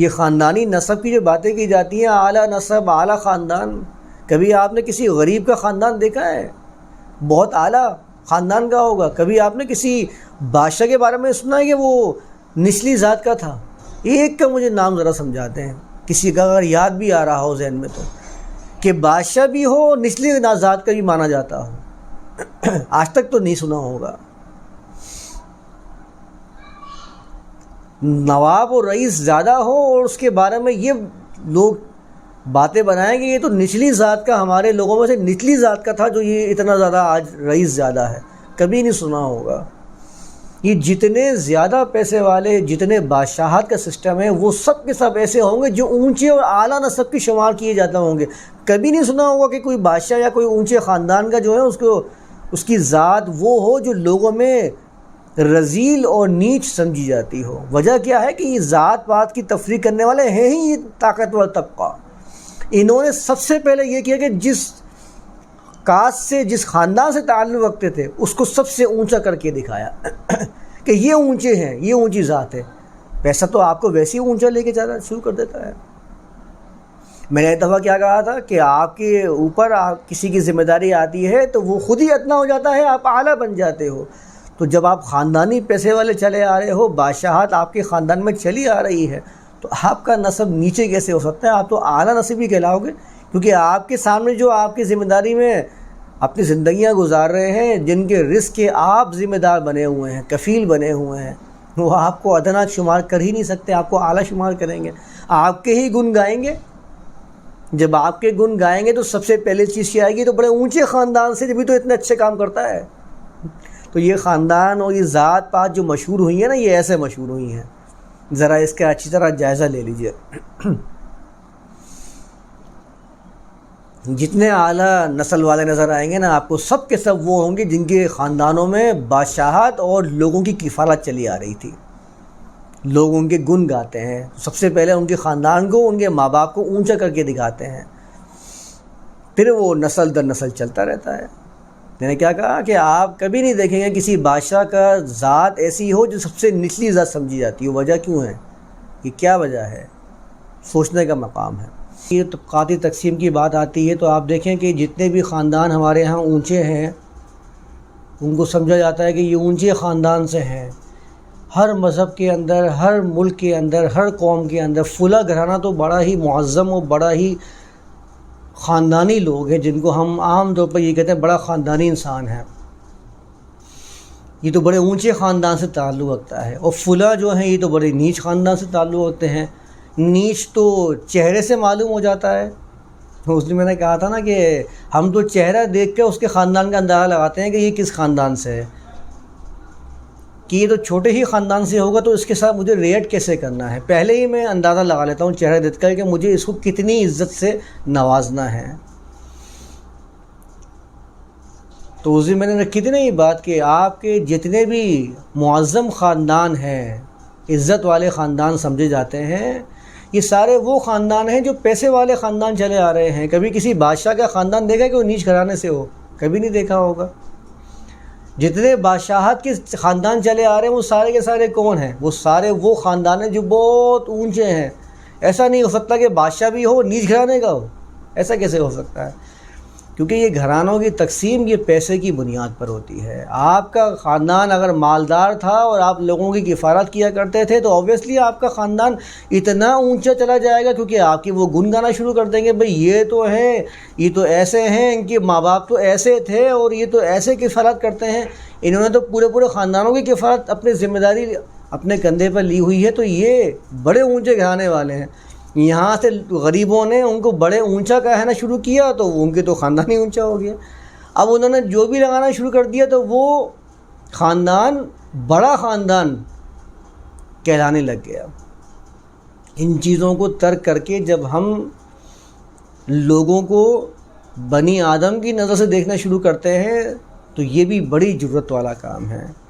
ये ख़ानदानी नसब की जो बातें की जाती हैं, आला नसब, आला ख़ानदान। कभी आपने किसी गरीब का ख़ानदान देखा है? बहुत आला ख़ानदान का होगा। कभी आपने किसी बादशाह के बारे में सुना है कि वो निचली ज़ात का था? एक का मुझे नाम ज़रा समझाते हैं। किसी का अगर याद भी आ रहा हो जहन में तो। कि बादशाह भी हो, निचली ज़ात का भी माना जाता हो। आज तक तो नहीं सुना होगा। नवाब और रईस ज़्यादा हो और उसके बारे में ये लोग बातें बनाएँ कि ये तो निचली ज़ात का हमारे लोगों में से निचली ज़ात का था जो ये इतना ज़्यादा आज रईस ज़्यादा है। कभी नहीं सुना होगा। ये जितने ज़्यादा पैसे वाले, जितने बादशाहत का सिस्टम है, वो सब के सब ऐसे होंगे जो ऊँचे और आला नस्ब के शुमार किए जाते होंगे। कभी नहीं सुना होगा कि कोई बादशाह या कोई ऊँचे ख़ानदान का जो है उसको, उसकी ज़ात वो हो जो लोगों में रजील और नीच समझी जाती हो। वजह क्या है कि ये ज़ात पात की तफरी करने वाले हैं ही ये ताकतवर तबका। इन्होंने सबसे पहले ये किया कि जिस कास्ट से, जिस ख़ानदान से ताल्लुक़ रखते थे, उसको सबसे ऊँचा करके दिखाया। कि ये ऊँचे हैं, ये ऊँची ज़ात है। पैसा तो आपको वैसे ही ऊँचा लेके जाना शुरू कर देता है। मैंने एक दफ़ा क्या कहा था कि आपके ऊपर आप किसी की ज़िम्मेदारी आती है तो वो खुद ही इतना हो जाता है, आप आला बन जाते हो। तो जब आप ख़ानदानी पैसे वाले चले आ रहे हो, बादशाहत आपके ख़ानदान में चली आ रही है तो आपका नसब नीचे कैसे हो सकता है? आप तो आला नसीब ही कहलाओगे, क्योंकि आपके सामने जो आपकी ज़िम्मेदारी में अपनी ज़िंदियाँ गुजार रहे हैं, जिनके रिस्क के आप ज़िम्मेदार बने हुए हैं, कफ़ील बने हुए हैं, वो आपको अदना शुमार कर ही नहीं सकते, आपको आला शुमार करेंगे। आपके ही गुण गाएँगे। जब आपके गुण गाएँगे तो सबसे पहले चीज़ क्या आएगी? तो बड़े ऊँचे ख़ानदान से जब तो इतने अच्छे काम करता है। तो ये ख़ानदान और ये ज़ात पात जो मशहूर हुई हैं ना, ये ऐसे मशहूर हुई हैं। ज़रा इसका अच्छी तरह जायज़ा ले लीजिए। जितने आला नस्ल वाले नज़र आएँगे ना, आपको सब के सब वो होंगे जिनके ख़ानदानों में बादशाहत और लोगों की किफ़ालत चली आ रही थी। लोग उनके गुण गाते हैं। सबसे पहले उनके ख़ानदान को, उनके माँ बाप को ऊँचा करके दिखाते हैं। फिर वो नस्ल दर नस्ल चलता रहता है। मैंने क्या कहा कि आप कभी नहीं देखेंगे किसी बादशाह का ज़ात ऐसी हो जो सबसे निचली ज़ात समझी जाती हो। वजह क्यों है? कि क्या वजह है? सोचने का मकाम है। ये तबक़ाती तकसीम की बात आती है तो आप देखें कि जितने भी ख़ानदान हमारे यहाँ ऊँचे हैं, उनको समझा जाता है कि ये ऊँचे ख़ानदान से हैं। हर मज़हब के अंदर, हर मुल्क के अंदर, हर कौम के अंदर, फुला घराना तो बड़ा ही मुआज़म और बड़ा ही ख़ानदानी लोग हैं जिनको हम आम तौर पर ये कहते हैं बड़ा ख़ानदानी इंसान है। ये तो बड़े ऊँचे ख़ानदान से ताल्लुक़ रखता है। और फुला जो हैं, ये तो बड़े नीच ख़ानदान से ताल्लुक़ होते हैं। नीच तो चेहरे से मालूम हो जाता है। तो उस दिन मैंने कहा था ना कि हम तो चेहरा देख कर उसके ख़ानदान का अंदाज़ा लगाते हैं कि ये किस ख़ानदान से है। कि ये तो छोटे ही ख़ानदान से होगा तो इसके साथ मुझे रेट कैसे करना है? पहले ही मैं अंदाज़ा लगा लेता हूँ चेहरा देख कर कि मुझे इसको कितनी इज़्ज़त से नवाजना है। तो उस दिन मैंने रखी थी ना ये बात कि आपके जितने भी मुआज़म ख़ानदान हैं, इज़्ज़त वाले ख़ानदान समझे जाते हैं, ये सारे वो ख़ानदान हैं जो पैसे वाले ख़ानदान चले आ रहे हैं। कभी किसी बादशाह का ख़ानदान देखा कि वो नीच घराने से हो? कभी नहीं देखा होगा। जितने बादशाहत के ख़ानदान चले आ रहे हैं, वो सारे के सारे कौन हैं? वो सारे वो ख़ानदान हैं जो बहुत ऊँचे हैं। ऐसा नहीं हो सकता कि बादशाह भी हो, नीच घराने का हो। ऐसा कैसे हो सकता है? क्योंकि ये घरानों की तकसीम ये पैसे की बुनियाद पर होती है। आपका ख़ानदान अगर मालदार था और आप लोगों की किफ़ारत किया करते थे तो ऑब्वियसली आपका ख़ानदान इतना ऊँचा चला जाएगा क्योंकि आपकी वो गुन गाना शुरू कर देंगे, भाई ये तो है, ये तो ऐसे हैं, इनके माँ बाप तो ऐसे थे और ये तो ऐसे किफ़ारत करते हैं। इन्होंने तो पूरे पूरे ख़ानदानों की किफ़ारत अपनी ज़िम्मेदारी अपने कंधे पर ली हुई है तो ये बड़े ऊँचे घराने वाले हैं। यहाँ से गरीबों ने उनको बड़े ऊँचा कहना शुरू किया तो उनके तो ख़ानदान ही ऊँचा हो गया। अब उन्होंने जो भी लगाना शुरू कर दिया तो वो ख़ानदान, बड़ा ख़ानदान कहलाने लग गया। इन चीज़ों को तर्क करके जब हम लोगों को बनी आदम की नज़र से देखना शुरू करते हैं तो ये भी बड़ी ज़रूरत वाला काम है।